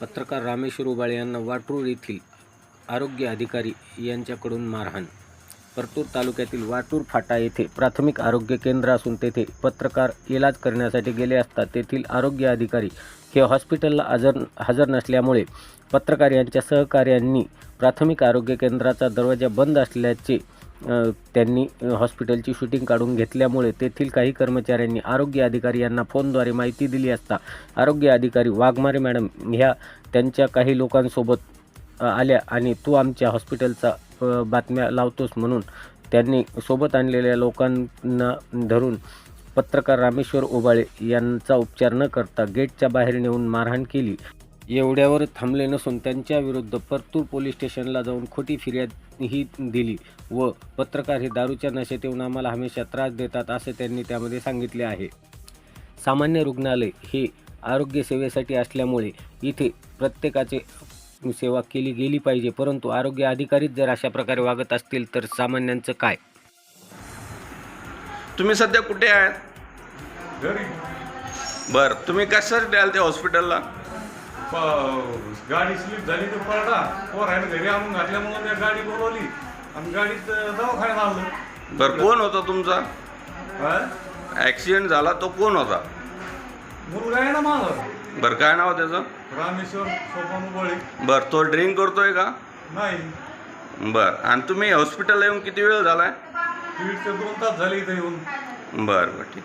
पत्रकार रामेश्वर उबाळे यांना वाटूर येथील आरोग्य अधिकारी यांच्याकडून मारहाण. परतूर तालुक्यातील वाटूर फाटा येथे प्राथमिक आरोग्य केंद्र असून तेथे पत्रकार इलाज करण्यासाठी गेले असता तेथील आरोग्य अधिकारी हे हॉस्पिटलला हजर हजर नसल्यामुळे पत्रकार यांच्या सहकार्यांनी प्राथमिक आरोग्य केंद्राचा दरवाजा बंद असल्याचे त्यांनी हॉस्पिटलची शूटिंग काढून घेतल्यामुळे तेथील काही कर्मचाऱ्यांनी आरोग्य अधिकारी यांना फोनद्वारे माहिती दिली असता आरोग्य अधिकारी वाघमारे मॅडम ह्या त्यांच्या काही लोकांसोबत आल्या आणि तू आमच्या हॉस्पिटलचा बातम्या लावतोस म्हणून त्यांनी सोबत आणलेल्या लोकांना धरून पत्रकार रामेश्वर ओबाळे यांचा उपचार न करता गेटच्या बाहेर नेऊन मारहाण केली. एवढ्यावर थांबले नसून त्यांच्या विरुद्ध परतूर पोलीस स्टेशनला जाऊन खोटी फिर्याद ही दिली व पत्रकार हे दारूच्या नशेत येऊन आम्हाला हमेशा त्रास देतात असे त्यांनी त्यामध्ये सांगितले आहे. सामान्य रुग्णालय हे आरोग्य सेवेसाठी असल्यामुळे इथे प्रत्येकाचे सेवा केली गेली पाहिजे परंतु आरोग्य अधिकारीच जर अशा प्रकारे वागत असतील तर सामान्यांचं काय? तुम्ही सध्या कुठे आहेत? घरी. बर तुम्ही कशासाठी आले ते हॉस्पिटलला? गाडी स्लिप झाली तर पडला पोरायनं घरी आणून घातल्या म्हणून मी गाडी बोलवली. आणि गाडीत दवाखान्यात आणलं. बर कोण होता तुमचा? ऍक्सिडेंट झाला तो कोण होता? मुलगा आहे ना माझा. बर काय नाव त्याचं? रामेश्वर सोपान उबळी. बर तो ड्रिंक करतोय का? नाही. बर आणि तुम्ही हॉस्पिटलला येऊन किती वेळ झालाय? दीड ते दोन तास झाले इथे येऊन. बर बर ठीक.